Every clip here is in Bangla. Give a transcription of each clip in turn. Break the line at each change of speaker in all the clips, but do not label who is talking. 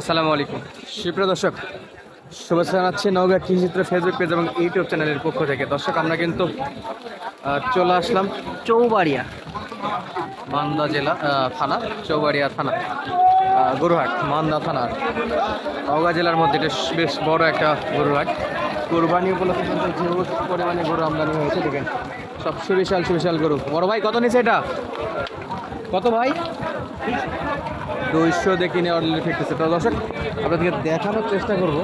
আসসালামু আলাইকুম। সুপ্রিয় দর্শক, শুভেচ্ছা জানাচ্ছি নওগাঁ কৃষিচিত্র ফেসবুক পেজ এবং ইউটিউব চ্যানেলের পক্ষ থেকে। দর্শক, আমরা কিন্তু চলে আসলাম চৌবাড়িয়া মান্দা জেলা থানা, চৌবাড়িয়া থানা গরুহাট, মান্দা থানার নওগাঁ জেলার মধ্যে এটা বেশ বড় একটা গরুহাট। কোরবানি উপলক্ষে কিন্তু হিউজ পরিমাণে গরু আমদানি হয়েছে, দেখেন। সব সুবিশাল সুবিশাল গরু। বড় ভাই, কত নিচ্ছে এটা? কত ভাই? দুইশো দেখি নিয়ে অলরেডি ফিরতেছে। তো দর্শক আপনাদেরকে দেখানোর চেষ্টা করব।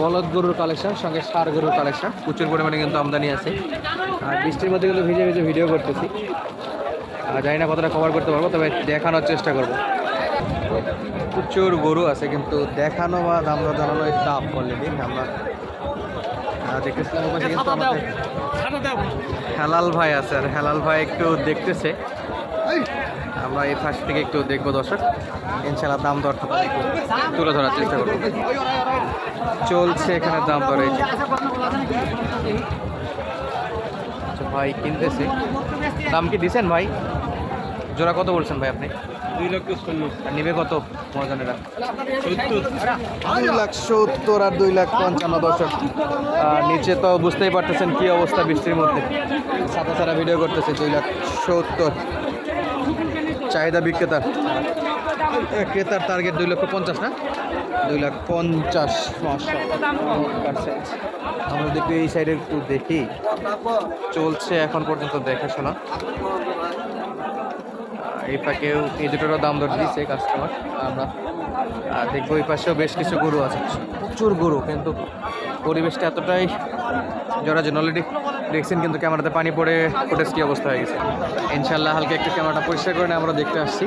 বলদ গরুর কালেকশন সঙ্গে সার গরুর কালেকশন প্রচুর পরিমাণে কিন্তু আমদানি আছে। আর বৃষ্টির মধ্যে কিন্তু ভিজে ভিজে ভিডিও করতেছি। আর জানি না কতটা কভার করতে পারব তবে দেখানোর চেষ্টা করব। প্রচুর গরু আছে কিন্তু দেখানো বা দাম জানানো টাফ অলরেডি আমরা দেখতেছিলাম কিন্তু আমাদের হেলাল ভাই আছে আর হেলাল ভাই একটু দেখতেছে। আমরা এই ফাঁস থেকে একটু দেখব দর্শক। ইনশাল্লাহ দাম দর তুলে ধরার চেষ্টা করব। চলছে এখানে দাম দর এই আচ্ছা ভাই কিনতেছি। দাম কি দিছেন ভাই? জোড়া কত বলছেন ভাই আপনি?
দুই লক্ষ শূন্য
আর নিবে কত মহাজনেরা?
সত্তর।
দুই লাখ সত্তর আর দুই লাখ পঞ্চান্ন দর্শক। আর নিচে তো বুঝতেই পারতেছেন কি অবস্থা বৃষ্টির মধ্যে। সাদা সারা ভিডিও করতেছে দুই লাখ সত্তর। চাহিদা বিক্রেতার। ক্রেতার টার্গেট দুই লক্ষ পঞ্চাশ, না? দুই লাখ পঞ্চাশ। আমরা দেখি, এই সাইডে একটু দেখি। চলছে এখন পর্যন্ত দেখাশোনা। এই পাকেও এই দুটোরও দাম দর দিয়েছে কাস্টমার আমরা আর দেখব এই পাশেও বেশ কিছু গরু আছে। প্রচুর গরু, কিন্তু পরিবেশটা এতটাই জরাজীর্ণ। অলরেডি দেখছেন কিন্তু ক্যামেরাতে পানি পড়ে ফুটেজ কি অবস্থা হয়ে গেছে। ইনশাল্লাহ হালকা একটু ক্যামেরাটা পরিষ্কার করে আমরা দেখতে আসছি।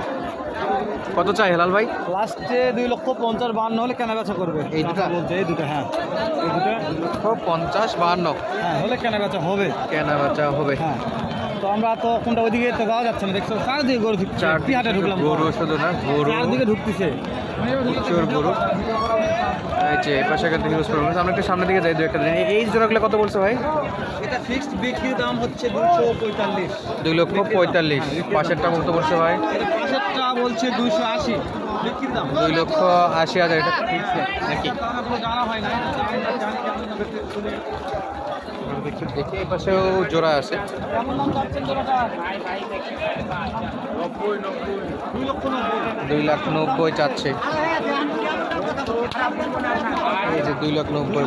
কত চাই হেলাল ভাই?
লাস্টে দুই লক্ষ পঞ্চাশ বান্ন হলে কেনা বেচা করবে।
এই দুটো?
বলছে এই দুটো হ্যাঁ। এই দুটো?
লক্ষ পঞ্চাশ বাহান্ন।
হ্যাঁ হলে কেনা বেচা হবে।
কেনা বেচা হবে।
হ্যাঁ। তো আমরা তো কোনটা ওইদিকে তো যাওয়া যাচ্ছে না দেখছ? চারদিকে গরু ঢুকছে
চার
কি হাটে ঢুকলাম।
গরু শুধু না গরু
চারদিকে ঢুকতেছে।
প্রচুর গরু। যে এই পাশে কিন্তু হিউজ প্রবলেম আমরা একটু সামনের দিকে যাই দু একটা এই জোড়াগুলো কত বলছো ভাই?
এটা ফিক্সড বিক্রির দাম হচ্ছে দুশো পঁয়তাল্লিশ।
দুই লক্ষ পঁয়তাল্লিশ। পাশেরটা কত বলছো ভাই?
পাশেরটা বলছে দুশো আশি।
দুই লক্ষ আশি হাজার। এটা ফিক্স নাকি?
হয়
দেখি এই পাশেও জোড়া আছে।
দুই
লাখ নব্বই চাচ্ছে। এই যে দুই লাখ নব্বই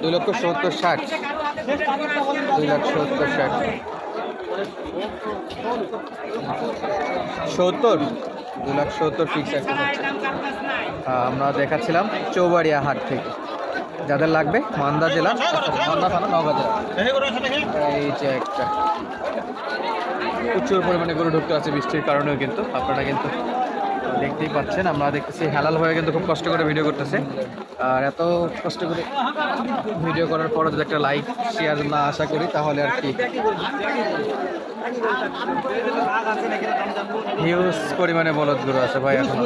দুই লক্ষ সত্তর ষাট।
দুই লক্ষ লাখ সত্তর ষাট। সত্তর? দুই লাখ সত্তর ফিক্স একটা আমরা দেখাচ্ছিলাম চৌবাড়িয়া হাট থেকে। যাদের লাগবে, মান্দা জেলা মান্দা থানা, নওগাঁ এই যে একটা। প্রচুর পরিমাণে গরু ঢুকতে আছে বৃষ্টির কারণেও কিন্তু, আপনারা কিন্তু দেখতেই পাচ্ছেন আমরা দেখতেছি হেলাল হয়ে কিন্তু খুব কষ্ট করে ভিডিও করতেছে। আর এত কষ্ট করে ভিডিও করার পরে যদি একটা লাইক শেয়ার না আশা করি তাহলে আর কি। হিউজ পরিমাণে বলদ গরু আছে ভাই এখন।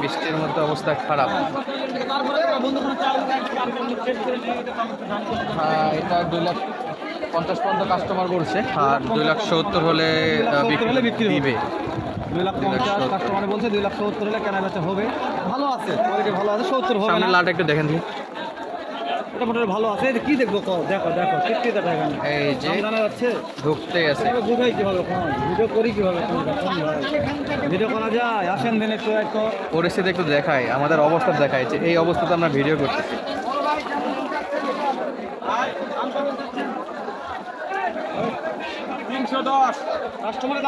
বৃষ্টির মধ্যে।
অবস্থা খারাপ। হ্যাঁ, এটা দুই লাখ পঞ্চাশ পর্যন্ত কাস্টমার করছে আর দুই লাখ সত্তর হলে
বিক্রি।
দিবে।
দুই লাখ পঞ্চাশ
সত্তর।
বলছে দুই লাখ সত্তর হলে কেনা বেচা হবে। ভালো আছে কোয়ালিটি ভালো আছে সত্তর হবে
সামনে
না।
লালটা একটু দেখেন দিই
এটা মোটামুটি ভালো আছে। কি দেখব দেখো দেখো দেখেন
এই যে
জানা যাচ্ছে।
ঢুকতে আছে।
বুঝাই কীভাবে ভিডিও করি কীভাবে ভিডিও করা যায় আসেন দিন একটু একটু।
পরিস্থিতি একটু দেখায় আমাদের অবস্থা দেখায় যে এই অবস্থাতে আমরা ভিডিও করতেছি
তিনশো দশ কাস্টমারের দাম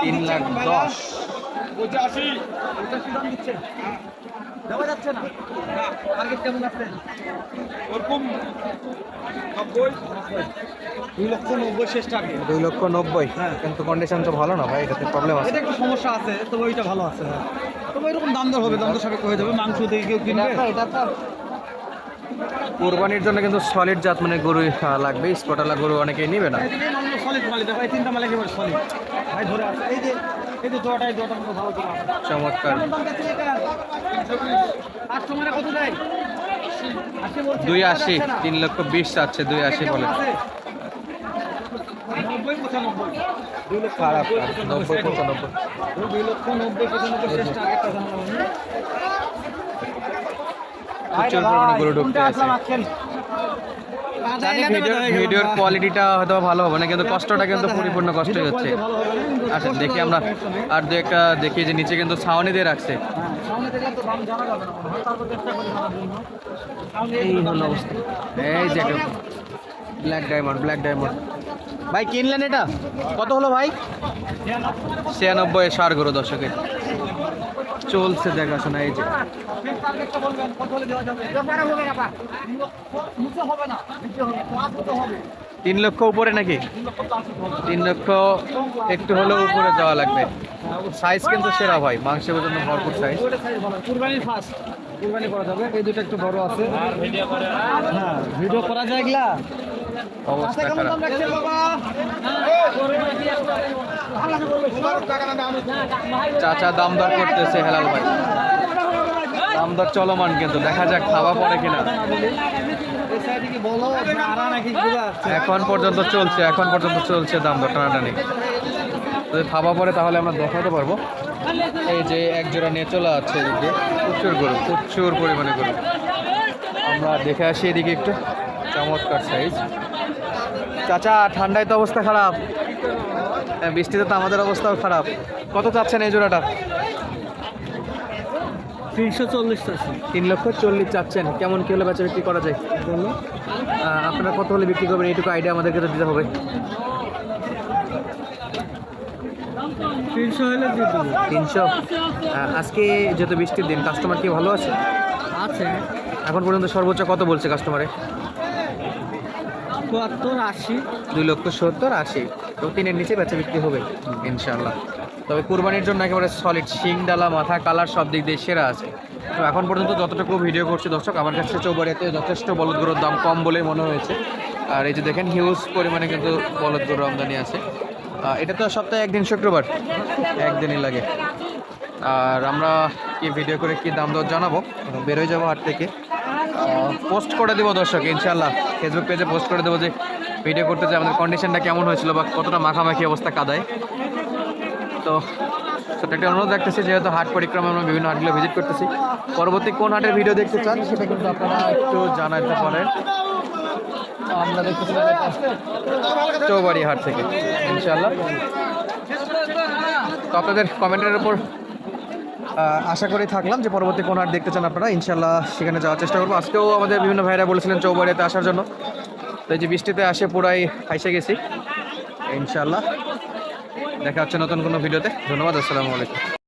তিন লাখ দশ।
পঁচাশি পঁচাশি দাম দিচ্ছে। দেওয়া যাচ্ছে না। টার্গেট কেমন আছে? ওরকম দুই লক্ষ নব্বই শেষ টার্গেট
দুই লক্ষ নব্বই।
হ্যাঁ।
কিন্তু কন্ডিশন তো ভালো না ভাই এটাতে প্রবলেম আছে।
এটা একটু সমস্যা আছে তবে ওইটা ভালো আছে হ্যাঁ। তবে এরকম দাম দর হবে দাম দর সাপেক্ষ হয়ে যাবে। মাংস থেকে কেউ কিনবে?
কোরবানির জন্য কিন্তু সলিড জাত মানে গরু লাগবে। স্পটালা গরু অনেকেই নিবে না।
সলিড মালিক তিনটা মালিক এবার সলিড
চমৎকার। দুই আশি তিন লক্ষ বিশ চাচ্ছে দুই আশি বলে। খারাপ নব্বই পঁচানব্বই।
দুই লক্ষ নব্বই পঁচানব্বই।
প্রচুর পরিমাণে গরু ঢুকতে আছে। ভিডিওর কোয়ালিটিটা হয়তো ভালো হবে না কিন্তু কষ্টটা কিন্তু পরিপূর্ণ কষ্টই হচ্ছে। আচ্ছা দেখি আমরা আর দু একটা দেখি যে নিচে কিন্তু ছাউনি দিয়ে রাখছে।
হ্যাঁ, হয়।
এই হলো অবস্থা। এই যে ব্ল্যাক ডায়মন্ড ব্ল্যাক ডায়মন্ড ভাই কিনলেন এটা? কত হলো ভাই? ছিয়ানব্বই সার গরু দর্শকে চলছে দেখাশোনা এই যে।
টার্গেটটা বলবেন, কত হলে দেওয়া যাবে? তিন লক্ষ,
উপরে নাকি?
তিন লক্ষ
একটু হলেও উপরে যাওয়া লাগবে। সাইজ কিন্তু সেরা ভাই মাংসের পর্যন্ত ভরপুর সাইজ।
কুরবানির ফার্স্ট কুরবানি করা যাবে এই দুটো একটু বড় আছে। হ্যাঁ ভিডিও করা যায় এগুলা?
অবস্থা খারাপ। চাচা দাম দর করতেছে হেলাল ভাই। দাম দর চলমান কিন্তু, দেখা যাক খাওয়া পড়ে কিনা। এখন পর্যন্ত চলছে, এখন পর্যন্ত চলছে দাম দর টানাটানি। যদি খাওয়া পরে তাহলে আমরা দেখাতে পারব। এই যে এক জোড়া নিয়ে চলে আছে এদিকে, প্রচুর গরু, প্রচুর পরিমাণে গরু। আমরা দেখে আসি এদিকে একটু, চমৎকার সাইজ চাচা, ঠান্ডায় তো অবস্থা খারাপ। বৃষ্টিতে তো আমাদের অবস্থাও খারাপ। কত চাচ্ছেন এই জোড়াটা?
তিনশো চল্লিশ
তিন লক্ষ চল্লিশ চাচ্ছেন। কেমন কী হলে বেচা বিক্রি করা যায়? আপনারা কত হলে বিক্রি করবেন? এইটুকু আইডিয়া আমাদেরকে তো দিতে হবে।
তিনশো হলে
তিনশো? আজকে যেহেতু বৃষ্টির দিন কাস্টমার কি ভালো আছে?
আছে।
এখন পর্যন্ত সর্বোচ্চ কত বলছে কাস্টমারে
চুয়াত্তর আশি।
দুই লক্ষ সত্তর আশি। তো তিনের নিচে বেচা বিক্রি হবে। ইনশাল্লাহ তবে কুরবানির জন্য একেবারে সলিড শিং, ডালা, মাথা, কালার সব দিক দিয়ে সেরা আছে। তো এখন পর্যন্ত যতটুকু ভিডিও করছি, দর্শক, আমার কাছে চৌবাড়িতে যথেষ্ট বলদ গরুর দাম কম বলে মনে হয়েছে। আর এই যে দেখেন হিউজ পরিমাণে কিন্তু বলদ গরুর আমদানি আছে। এটা তো সপ্তাহে একদিন শুক্রবার, একদিনই লাগে। আর আমরা কি ভিডিও করে কি দাম দর জানাব? বেরোয় যাব হাট থেকে। পোস্ট করে দেবো দর্শক ইনশাল্লাহ ফেসবুক পেজে পোস্ট করে দেবো যে ভিডিও করতে যে আমাদের কন্ডিশনটা কেমন হয়েছিল বা কতটা মাখামাখি অবস্থা কাদায়? তো সেটা একটা অনুরোধ রাখতেছি, যেহেতু হাট পরিক্রমা আমরা বিভিন্ন হাটগুলো ভিজিট করতেছি, পরবর্তী কোন হাটের ভিডিও দেখতে চান সেটা কিন্তু আপনারা একটু জানাতে পারেন। আমরা দেখতেছি চৌবাড়ি হাট থেকে ইনশাল্লাহ তো আপনাদের কমেন্টের উপর আশা করে থাকলাম যে পরবর্তী কোন হাট দেখতে চান আপনারা ইনশাল্লাহ সেখানে যাওয়ার চেষ্টা করব। আজকেও আমাদের বিভিন্ন ভাইরা বলেছিলেন চৌবাড়িতে আসার জন্য। তো এই যে বৃষ্টিতে আসে পুরাই ফাইসে গেছি। ইনশাল্লাহ দেখা হচ্ছে নতুন কোনো ভিডিওতে। ধন্যবাদ, আসসালামু আলাইকুম।